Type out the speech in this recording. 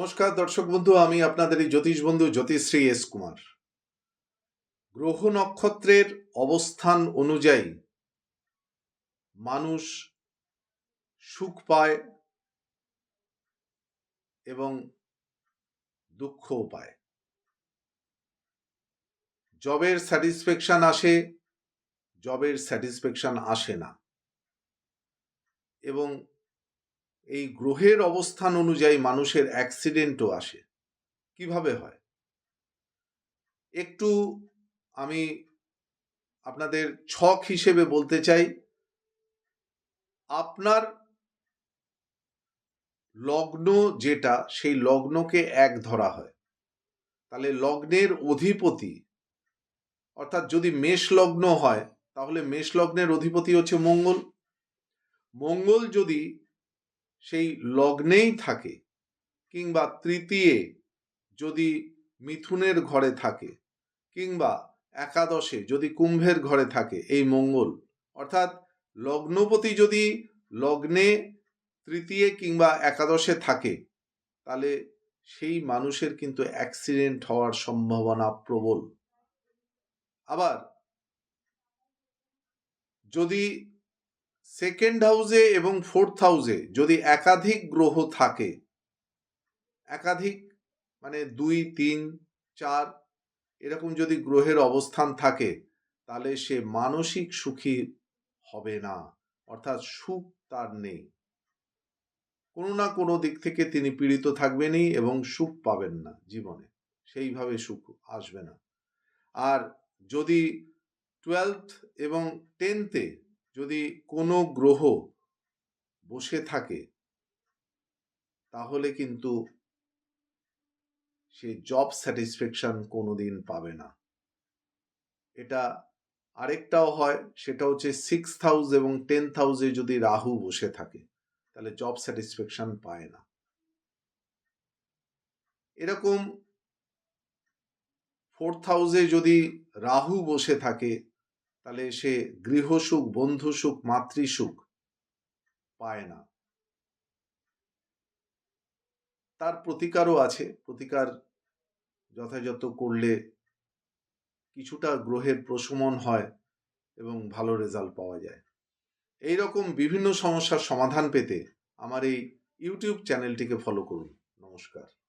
নমস্কার, দর্শক বন্ধু, আমি আপনাদের এই জ্যোতিষ বন্ধু জ্যোতিশ্রী এস কুমার। গ্রহ নক্ষত্রের অবস্থান অনুযায়ী মানুষ সুখ পায় এবং দুঃখও পায়। জবের স্যাটিসফ্যাকশন আসে, জবের স্যাটিসফ্যাকশন আসে না। এবং এই গ্রহের অবস্থান অনুযায়ী মানুষের অ্যাক্সিডেন্টও আসে। কীভাবে হয়? একটু আমি আপনাদের ছক হিসেবে বলতে চাই। আপনার লগ্ন যেটা, সেই লগ্নকে এক ধরা হয়। তাহলে লগ্নের অধিপতি, অর্থাৎ যদি মেষ লগ্ন হয়, তাহলে মেষ লগ্নের অধিপতি হচ্ছে মঙ্গল। মঙ্গল যদি সেই লগ্নেই থাকে কিংবা তৃতীয়ে যদি মিথুনের ঘরে থাকে কিংবা একাদশে যদি কুম্ভের ঘরে থাকে এই মঙ্গল। অর্থাৎ লগ্নপতি যদি লগ্নে তৃতীয় কিংবা একাদশে থাকে, তাহলে সেই মানুষের কিন্তু অ্যাক্সিডেন্ট হওয়ার সম্ভাবনা প্রবল। আবার যদি সেকেন্ড হাউসে এবং ফোর্থ হাউসে যদি একাধিক গ্রহ থাকে, একাধিক মানে দুই, তিন, চার এরকম যদি গ্রহের অবস্থান থাকে, তাহলে সে মানসিক সুখী হবে না। অর্থাৎ সুখ তার নেই। কোনো না কোনো দিক থেকে তিনি পীড়িত থাকবেনই এবং সুখ পাবেন না জীবনে। সেইভাবে সুখ আসবে না। আর যদি টুয়েলথ এবং টেনথে যদি কোনো গ্রহ বসে থাকে, তাহলে কিন্তু সে জব স্যাটিসফ্যাকশন কোনোদিন পাবে না। এটা আরেকটাও হয়, সেটা হচ্ছে সিক্স হাউস এবং টেন্থ হাউসে যদি রাহু বসে থাকে, তাহলে জব স্যাটিসফ্যাকশন পায় না। এরকম ফোর্থ হাউসে যদি রাহু বসে থাকে তাহলে সে গৃহসুখ বন্ধু সুখ মাতৃসুখ পায় না। তার প্রতিকারও আছে। প্রতিকার যথাযথ করলে কিছুটা গ্রহের প্রশমন হয় এবং ভালো রেজাল্ট পাওয়া যায়। এই রকম বিভিন্ন সমস্যার সমাধান পেতে আমার এই ইউটিউব চ্যানেলটিকে ফলো করুন। নমস্কার।